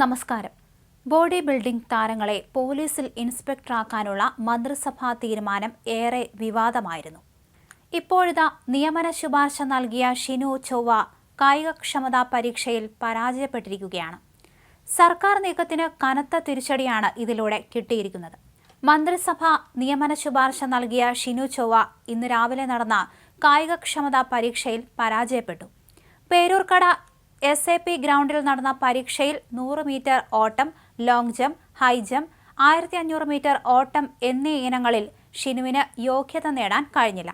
നമസ്കാരം. Body building താരങ്ങളെ പോലീസിൽ ഇൻസ്പെക്ടറാക്കാനുള്ള മന്ത്രിസഭാ തീരുമാനം ഏറെ വിവാദമായിരുന്നു. ഇപ്പോഴിതാ നിയമന ശുപാർശ നൽകിയ ഷിനു ചൊവ്വ കായികക്ഷമതാ പരീക്ഷയിൽ പരാജയപ്പെട്ടിരിക്കുകയാണ്. സർക്കാർ നീക്കത്തിന് കനത്ത തിരിച്ചടിയാണ് ഇതിലൂടെ കിട്ടിയിരിക്കുന്നത്. മന്ത്രിസഭ നിയമന ശുപാർശ നൽകിയ ഷിനു ചൊവ്വ ഇന്ന് രാവിലെ നടന്ന കായികക്ഷമതാ പരീക്ഷയിൽ പരാജയപ്പെട്ടു. പേരൂർക്കട എസ് എ പി ഗ്രൗണ്ടിൽ നടന്ന പരീക്ഷയിൽ നൂറ് മീറ്റർ ഓട്ടം ലോങ് ജംപ് ഹൈ ജംപ് ആയിരത്തി അഞ്ഞൂറ് മീറ്റർ ഓട്ടം എന്നീ ഇനങ്ങളിൽ ഷിനുവിന് യോഗ്യത നേടാൻ കഴിഞ്ഞില്ല.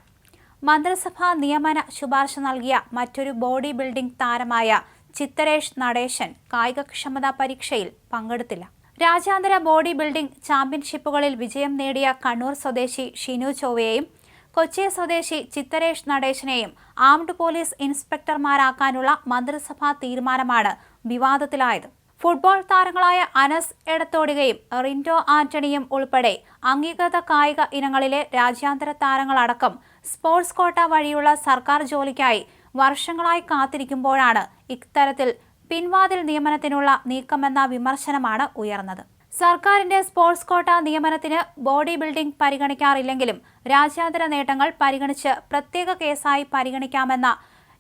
മന്ത്രിസഭാ നിയമന ശുപാർശ നൽകിയ മറ്റൊരു ബോഡി ബിൽഡിംഗ് താരമായ ചിത്തരേഷ് നടേശൻ കായികക്ഷമതാ പരീക്ഷയിൽ പങ്കെടുത്തില്ല. രാജ്യാന്തര ബോഡി ബിൽഡിംഗ് ചാമ്പ്യൻഷിപ്പുകളിൽ വിജയം നേടിയ കണ്ണൂർ സ്വദേശി ഷിനു ചോവയെയും കൊച്ചി സ്വദേശി ചിത്തരേഷ് നടേശനെയും ആംഡ് പോലീസ് ഇൻസ്പെക്ടർമാരാക്കാനുള്ള മന്ത്രിസഭാ തീരുമാനമാണ് വിവാദത്തിലായത്. ഫുട്ബോൾ താരങ്ങളായ അനസ് എടത്തോടുകയും റിൻഡോ ആന്റണിയും ഉൾപ്പെടെ അംഗീകൃത കായിക ഇനങ്ങളിലെ രാജ്യാന്തര താരങ്ങളടക്കം സ്പോർട്സ് കോട്ട വഴിയുള്ള സർക്കാർ ജോലിക്കായി വർഷങ്ങളായി കാത്തിരിക്കുമ്പോഴാണ് ഇത്തരത്തിൽ പിൻവാതിൽ നിയമനത്തിനുള്ള നീക്കമെന്ന വിമർശനമാണ് ഉയർന്നത്. സർക്കാരിന്റെ സ്പോർട്സ് കോട്ട നിയമനത്തിന് ബോഡി ബിൽഡിംഗ് പരിഗണിക്കാറില്ലെങ്കിലും രാജ്യാന്തര നേട്ടങ്ങൾ പരിഗണിച്ച് പ്രത്യേക കേസായി പരിഗണിക്കാമെന്ന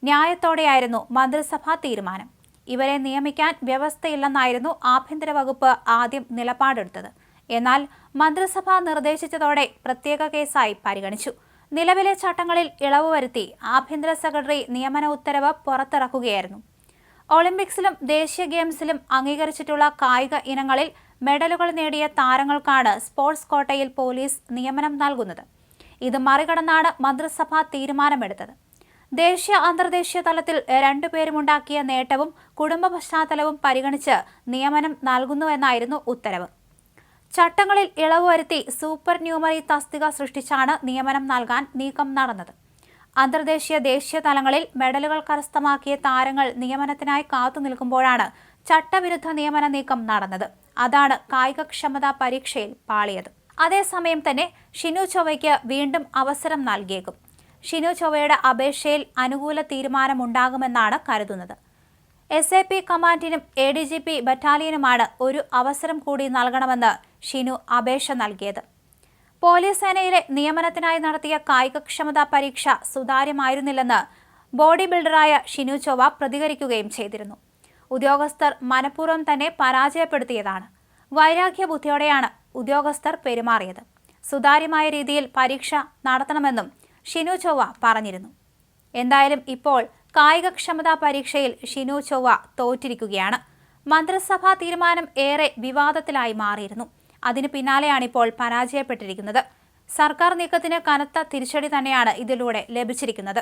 ന്യായത്തോടെയായിരുന്നു മന്ത്രിസഭാ തീരുമാനം. ഇവരെ നിയമിക്കാൻ വ്യവസ്ഥയില്ലെന്നായിരുന്നു ആഭ്യന്തര വകുപ്പ് ആദ്യം നിലപാടെടുത്തത്. എന്നാൽ മന്ത്രിസഭ നിർദ്ദേശിച്ചതോടെ പ്രത്യേക കേസായി പരിഗണിച്ചു. നിലവിലെ ചട്ടങ്ങളിൽ ഇളവ് വരുത്തി ആഭ്യന്തര സെക്രട്ടറി നിയമന ഉത്തരവ് പുറത്തിറക്കുകയായിരുന്നു. ഒളിമ്പിക്സിലും ദേശീയ ഗെയിംസിലും അംഗീകരിച്ചിട്ടുള്ള കായിക ഇനങ്ങളിൽ മെഡലുകൾ നേടിയ താരങ്ങൾക്കാണ് സ്പോർട്സ് കോട്ടയിൽ പോലീസ് നിയമനം നൽകുന്നത്. ഇത് മറികടന്നാണ് മന്ത്രിസഭ തീരുമാനമെടുത്തത്. ദേശീയ അന്തർദേശീയ തലത്തിൽ രണ്ടുപേരുമുണ്ടാക്കിയ നേട്ടവും കുടുംബ പശ്ചാത്തലവും പരിഗണിച്ച് നിയമനം നൽകുന്നുവെന്നായിരുന്നു ഉത്തരവ്. ചട്ടങ്ങളിൽ ഇളവ് വരുത്തി സൂപ്പർ ന്യൂമറി തസ്തിക സൃഷ്ടിച്ചാണ് നിയമനം നൽകാൻ നീക്കം നടന്നത്. അന്തർദേശീയ ദേശീയ തലങ്ങളിൽ മെഡലുകൾ കരസ്ഥമാക്കിയ താരങ്ങൾ നിയമനത്തിനായി കാത്തു നിൽക്കുമ്പോഴാണ് ചട്ടവിരുദ്ധ നിയമന നീക്കം നടന്നത്. അതാണ് കായികക്ഷമതാ പരീക്ഷയിൽ പാളിയത്. അതേസമയം തന്നെ ഷിനു ചൊവ്വയ്ക്ക് വീണ്ടും അവസരം നൽകിയേക്കും. ഷിനു ചൊവ്വയുടെ അപേക്ഷയിൽ അനുകൂല തീരുമാനമുണ്ടാകുമെന്നാണ് കരുതുന്നത്. എസ് എ പി കമാൻഡിനും എ ഡി ജി പി ബറ്റാലിയനുമാണ് ഒരു അവസരം കൂടി നൽകണമെന്ന് ഷിനു അപേക്ഷ നൽകിയത്. പോലീസ് സേനയിലെ നിയമനത്തിനായി നടത്തിയ കായികക്ഷമതാ പരീക്ഷ സുതാര്യമായിരുന്നില്ലെന്ന് ബോഡി ബിൽഡറായ ഷിനു ചൊവ്വ പ്രതികരിക്കുകയും ചെയ്തിരുന്നു. ഉദ്യോഗസ്ഥർ മനഃപൂർവം തന്നെ പരാജയപ്പെടുത്തിയതാണ്. വൈരാഗ്യ ബുദ്ധിയോടെയാണ് ഉദ്യോഗസ്ഥർ പെരുമാറിയത്. സുതാര്യമായ രീതിയിൽ പരീക്ഷ നടത്തണമെന്നും ഷിനു ചൊവ്വ പറഞ്ഞിരുന്നു. എന്തായാലും ഇപ്പോൾ കായികക്ഷമതാ പരീക്ഷയിൽ ഷിനു ചൊവ്വ തോറ്റിരിക്കുകയാണ്. മന്ത്രിസഭാ തീരുമാനം ഏറെ വിവാദത്തിലായി മാറിയിരുന്നു. അതിന് പിന്നാലെയാണിപ്പോൾ പരാജയപ്പെട്ടിരിക്കുന്നത്. സർക്കാർ നീക്കത്തിന് കനത്ത തിരിച്ചടി തന്നെയാണ് ഇതിലൂടെ ലഭിച്ചിരിക്കുന്നത്.